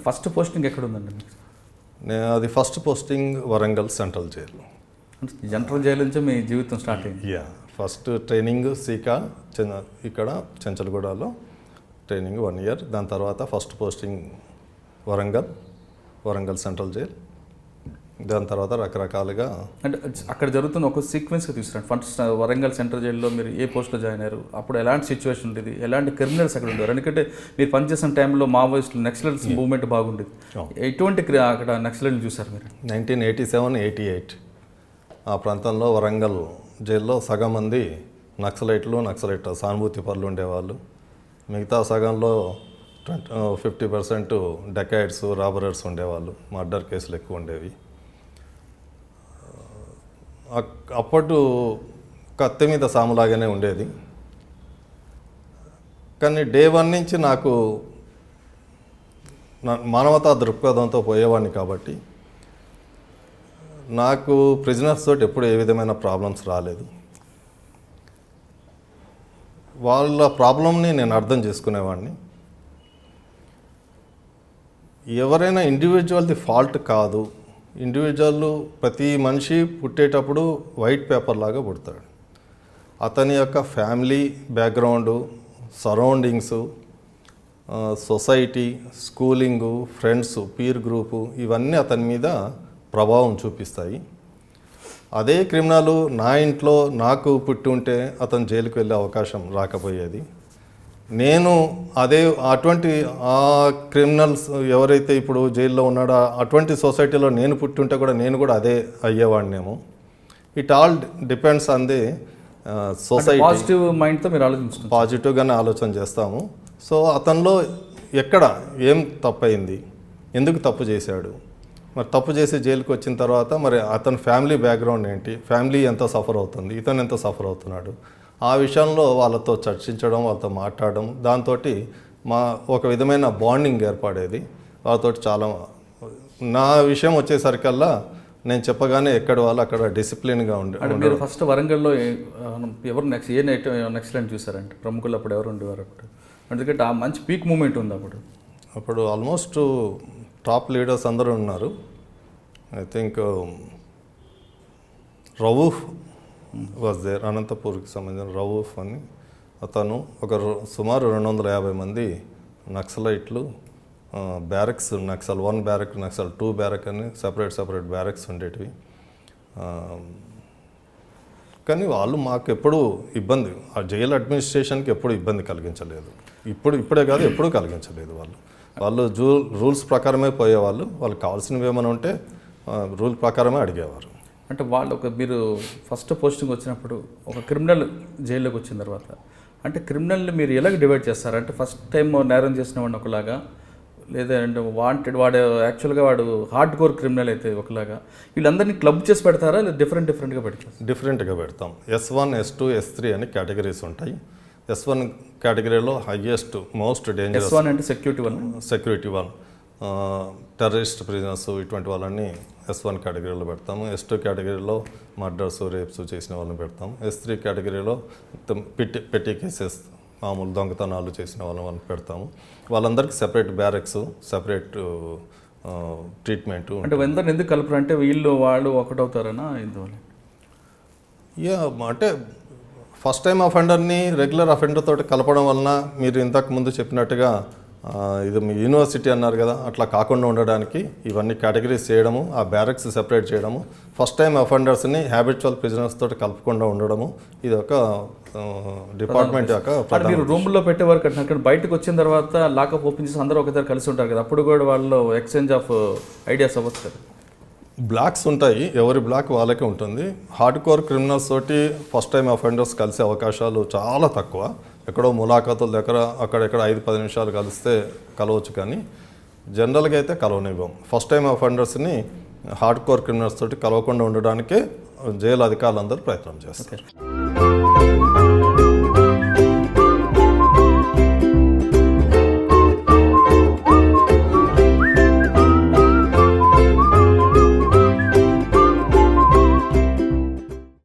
అంటే first posting ఎక్కడ ఉందండి నేను అది first posting Warangal central jail. General jail నుంచి మీ జీవితం స్టార్ట్ అయింది? యా ఫస్ట్ ట్రైనింగ్ సీకా చెన్న- ఇక్కడ చెంచల్గూడలో ట్రైనింగ్ వన్ ఇయర్. దాని తర్వాత first posting Warangal Warangal central jail. దాని తర్వాత రకరకాలుగా అంటే అక్కడ జరుగుతున్న ఒక సీక్వెన్స్గా తీసుకురండి. ఫస్ట్ వరంగల్ సెంట్రల్ జైల్లో మీరు ఏ పోస్ట్లో జాయిన్ అయ్యారు? అప్పుడు ఎలాంటి సిచ్యువేషన్ ఉండేది? ఎలాంటి క్రిమినల్స్ అక్కడ ఉండేవారు? ఎందుకంటే మీరు పనిచేసిన టైంలో మావోయిస్టులు నక్సలైట్స్ మూవ్మెంట్ బాగుండేది. ఎటువంటి అక్కడ నక్సలైట్లు చూసారు మీరు? Nineteen eighty seven eighty eight. ఆ ప్రాంతంలో వరంగల్ జైల్లో సగం మంది నక్సలైట్లు నక్సలైట్ సానుభూతి పనులు ఉండేవాళ్ళు. మిగతా సగంలో twenty fifty percent dacoits robbers ఉండేవాళ్ళు. మర్డర్ కేసులు ఎక్కువ ఉండేవి. అప్పటి కత్తి మీద సాములాగానే ఉండేది. కానీ డే వన్ నుంచి నాకు మానవతా దృక్పథంతో పోయేవాడిని కాబట్టి నాకు ప్రిజనర్స్ తోటి ఎప్పుడు ఏ విధమైన ప్రాబ్లమ్స్ రాలేదు. వాళ్ళ ప్రాబ్లమ్ని నేను అర్థం చేసుకునేవాడిని. ఎవరైనా ఇండివిజువల్ది ఫాల్ట్ కాదు ఇండివిజువల్ ప్రతి మనిషి పుట్టేటప్పుడు వైట్ పేపర్ లాగా పుడతాడు. అతని యొక్క family background surroundings society schooling friends peer group ఇవన్నీ అతని మీద ప్రభావం చూపిస్తాయి. అదే క్రిమినల్ నా ఇంట్లో నాకు పుట్టి ఉంటే అతను జైలుకు వెళ్ళే అవకాశం రాకపోయేది. నేను అదే అటువంటి ఆ క్రిమినల్స్ ఎవరైతే ఇప్పుడు జైల్లో ఉన్నాడో అటువంటి సొసైటీలో నేను పుట్టి ఉంటే కూడా నేను కూడా అదే అయ్యేవాడినేమో. It all depends on the society. Positive మైండ్తో మీరు ఆలోచించుకుంటారు. పాజిటివ్గానే ఆలోచన చేస్తాము. సో అతనిలో ఎక్కడ ఏం తప్పయింది ఎందుకు తప్పు చేశాడు? మరి తప్పు చేసి జైలుకి వచ్చిన తర్వాత మరి అతని ఫ్యామిలీ బ్యాక్గ్రౌండ్ ఏంటి? ఫ్యామిలీ ఎంత సఫర్ అవుతుంది? ఇతను ఎంత సఫర్ అవుతున్నాడు? ఆ విషయంలో వాళ్ళతో చర్చించడం వాళ్ళతో మాట్లాడడం దాంతో మా ఒక విధమైన బాండింగ్ ఏర్పడేది. వాళ్ళతో చాలా నా విషయం వచ్చేసరికల్లా నేను చెప్పగానే ఎక్కడ వాళ్ళు అక్కడ డిసిప్లిన్గా ఉండే అంటే మీరు ఫస్ట్ వరంగల్లో ఎవరు నెక్స్ట్ ఏ నెట్ నెక్స్టెంట్ చూసారంటే ప్రముఖులు అప్పుడు ఎవరు ఉండేవారు అప్పుడు? ఎందుకంటే ఆ మంచి పీక్ మూమెంట్ ఉంది అప్పుడు. అప్పుడు ఆల్మోస్ట్ టాప్ లీడర్స్ అందరూ ఉన్నారు. I think Rauf was there అనంతపూర్కి సంబంధించిన రౌఫ్ అని. అతను ఒక సుమారు రెండు వందల యాభై మంది నక్సలైట్లు barracks Naxal one barrack Naxal two barrack అని సపరేట్ సపరేట్ బ్యారక్స్ ఉండేటివి. కానీ వాళ్ళు మాకు ఎప్పుడూ ఇబ్బంది ఆ జైలు అడ్మినిస్ట్రేషన్కి ఎప్పుడు ఇబ్బంది కలిగించలేదు. ఇప్పుడు ఇప్పుడే కాదు ఎప్పుడూ కలిగించలేదు వాళ్ళు. వాళ్ళు జూ రూల్స్ ప్రకారమే పోయేవాళ్ళు వాళ్ళకి కావాల్సినవి ఏమైనా ఉంటే రూల్ ప్రకారమే అడిగేవారు. అంటే వాళ్ళు ఒక మీరు ఫస్ట్ పోస్టింగ్ వచ్చినప్పుడు ఒక క్రిమినల్ జైల్లోకి వచ్చిన తర్వాత అంటే క్రిమినల్ని మీరు ఎలాగ డివైడ్ చేస్తారు? అంటే ఫస్ట్ టైం నేరం చేసిన వాడిని ఒకలాగా లేదా అంటే వాంటెడ్ వాడు యాక్చువల్గా వాడు హార్డ్ కోర్ క్రిమినల్ అయితే ఒకలాగా వీళ్ళందరినీ క్లబ్ చేసి పెడతారా? లేదా డిఫరెంట్ డిఫరెంట్గా పెడతారు? డిఫరెంట్గా పెడతాం. S one S two S three అని కేటగిరీస్ ఉంటాయి. ఎస్ వన్ కేటగిరీలో highest most dangerous S one అంటే security one. Security one. Terrorist prisoners ఇటువంటి వాళ్ళని ఎస్ వన్ కేటగిరీలో పెడతాము ఎస్ టూ కేటగిరీలో మర్డర్స్ రేప్స్ చేసిన వాళ్ళని పెడతాం ఎస్ త్రీ కేటగిరీలో పెట్టి పెట్టి కేసెస్ మామూలు దొంగతనాలు చేసిన వాళ్ళని వాళ్ళని పెడతాము. వాళ్ళందరికీ సెపరేట్ బ్యారెక్స్ సెపరేట్ ట్రీట్మెంట్ అంటే అందరిని ఎందుకు కలపరు? అంటే వీళ్ళు వాళ్ళు ఒకటవుతారనా ఇందువల్ల యా అంటే ఫస్ట్ టైం అఫెండర్ని రెగ్యులర్ అఫెండర్ తోటి కలపడం వలన మీరు ఇంతకు ముందు చెప్పినట్టుగా ఇది మీ యూనివర్సిటీ అన్నారు కదా అట్లా కాకుండా ఉండడానికి ఇవన్నీ కేటగిరీస్ చేయడము ఆ బ్యారక్స్ సెపరేట్ చేయడము ఫస్ట్ టైం అఫెండర్స్ని హ్యాబిచువల్ ప్రిజనర్స్ తోటి కలపకుండా ఉండడము ఇది ఒక డిపార్ట్మెంట్ యొక్క మీరు రూమ్లో పెట్టేవారు కంటే అక్కడ బయటకు వచ్చిన తర్వాత లాకప్ ఓపెన్ చేసి అందరూ ఒకసారి కలిసి ఉంటారు కదా అప్పుడు కూడా వాళ్ళు ఎక్స్చేంజ్ ఆఫ్ ఐడియాస్ అవ్వచ్చు కదా. బ్లాక్స్ ఉంటాయి ఎవరి బ్లాక్ వాళ్ళకే ఉంటుంది. హార్డ్ కోర్ క్రిమినల్స్ తోటి ఫస్ట్ టైం అఫెండర్స్ కలిసే అవకాశాలు చాలా తక్కువ. ఎక్కడో ములాఖాతుల దగ్గర అక్కడెక్కడ ఐదు పది నిమిషాలు కలిస్తే కలవచ్చు కానీ జనరల్గా అయితే కలవనివ్వం. ఫస్ట్ టైం అఫెండర్స్ని హార్డ్ కోర్ క్రిమినల్స్ తోటి కలవకుండా ఉండడానికే జైలు అధికారులందరూ ప్రయత్నం చేస్తారు.